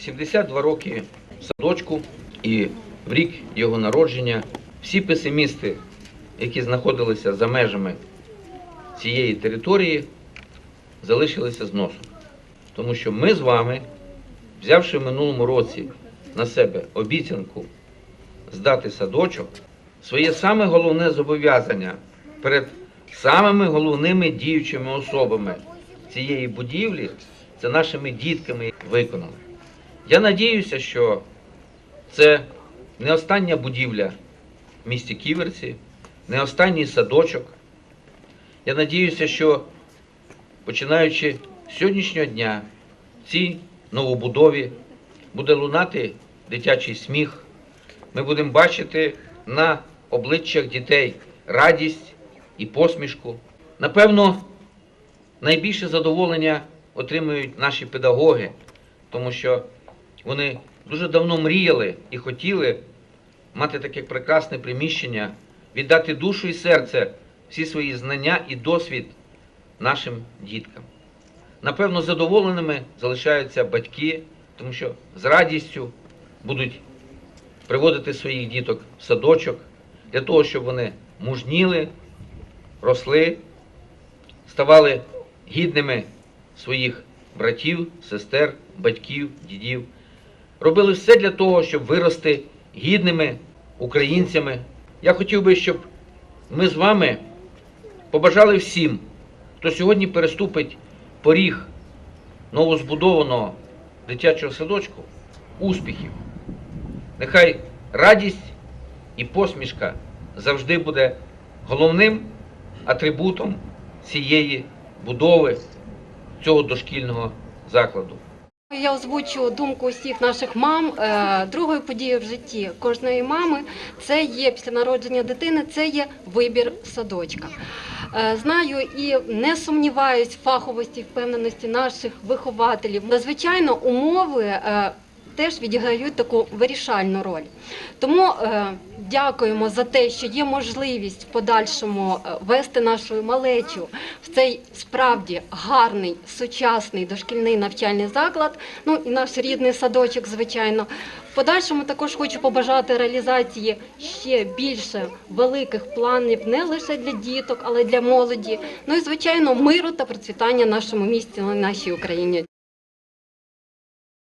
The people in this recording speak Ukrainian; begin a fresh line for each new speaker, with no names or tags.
72 роки садочку і в рік його народження всі песимісти, які знаходилися за межами цієї території, залишилися з носом. Тому що ми з вами, взявши в минулому році на себе обіцянку здати садочок, своє саме головне зобов'язання перед самими головними діючими особами цієї будівлі, це нашими дітками виконали. Я надіюся, що це не остання будівля в місті Ківерці, не останній садочок. Я надіюся, що починаючи з сьогоднішнього дня в цій новобудові буде лунати дитячий сміх. Ми будемо бачити на обличчях дітей радість і посмішку. Напевно, найбільше задоволення отримують наші педагоги, тому що вони дуже давно мріяли і хотіли мати таке прекрасне приміщення, віддати душу і серце, всі свої знання і досвід нашим діткам. Напевно, задоволеними залишаються батьки, тому що з радістю будуть приводити своїх діток в садочок для того, щоб вони мужніли, росли, ставали гідними своїх братів, сестер, батьків, дідів. Робили все для того, щоб вирости гідними українцями. Я хотів би, щоб ми з вами побажали всім, хто сьогодні переступить поріг новозбудованого дитячого садочку, успіхів. Нехай радість і посмішка завжди буде головним атрибутом цієї будови цього дошкільного закладу.
Я озвучу думку усіх наших мам. Е, Другою подією в житті кожної мами це є після народження дитини, це є вибір садочка. Е, Знаю і не сумніваюсь в фаховості, впевненості наших вихователів. Звичайно, умови е, теж відіграють таку вирішальну роль. Тому дякуємо за те, що є можливість в подальшому е, вести нашу малечу в цей справді гарний сучасний дошкільний навчальний заклад. Ну і наш рідний садочок, звичайно. В подальшому також хочу побажати реалізації ще більше великих планів не лише для діток, але й для молоді. Ну і звичайно, миру та процвітання нашому місті, нашій Україні.